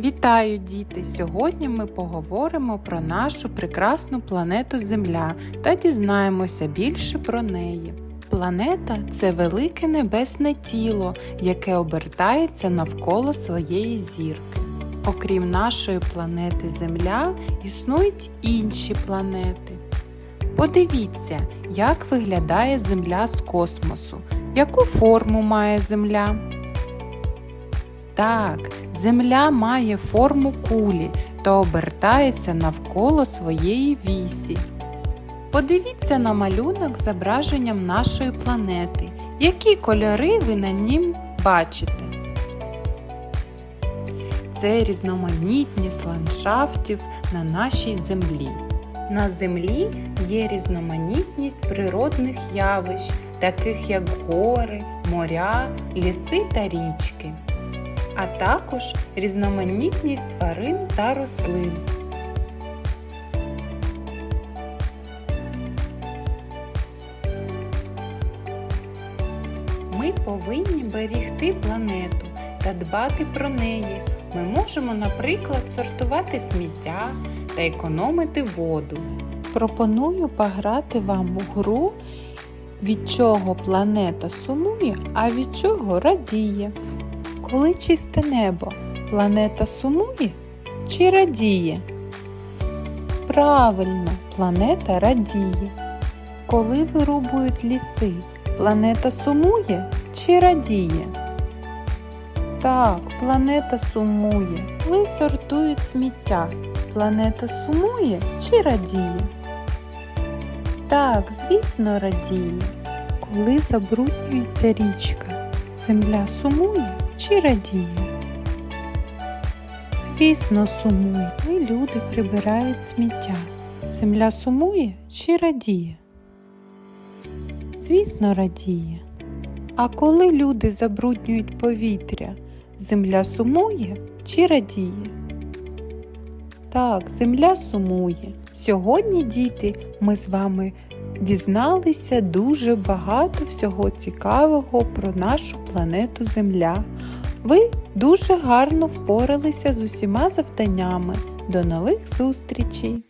Вітаю, діти! Сьогодні ми поговоримо про нашу прекрасну планету Земля та дізнаємося більше про неї. Планета це велике небесне тіло, яке обертається навколо своєї зірки. Окрім нашої планети Земля, існують інші планети. Подивіться, як виглядає Земля з космосу, яку форму має Земля. Так, Земля має форму кулі та обертається навколо своєї вісі. Подивіться на малюнок з зображенням нашої планети. Які кольори ви на нім бачите? Це різноманітність ландшафтів на нашій землі. На землі є різноманітність природних явищ, таких як гори, моря, ліси та річки а також різноманітність тварин та рослин. Ми повинні берегти планету та дбати про неї. Ми можемо, наприклад, сортувати сміття та економити воду. Пропоную пограти вам у гру, від чого планета сумує, а від чого радіє. Коли чисте небо, планета сумує чи радіє? Правильно, планета радіє. Коли вирубують ліси, планета сумує чи радіє? Так, планета сумує. Коли сортують сміття, планета сумує чи радіє? Так, звісно, радіє. Коли забруднюється річка, земля сумує чи радіє? Звісно, сумує. Ми люди прибирають сміття. Земля сумує чи радіє? Звісно, радіє. А коли люди забруднюють повітря, земля сумує чи радіє? Так, земля сумує. Сьогодні, діти, ми з вами дізналися дуже багато всього цікавого про нашу планету Земля. Ви дуже гарно впоралися з усіма завданнями. До нових зустрічей!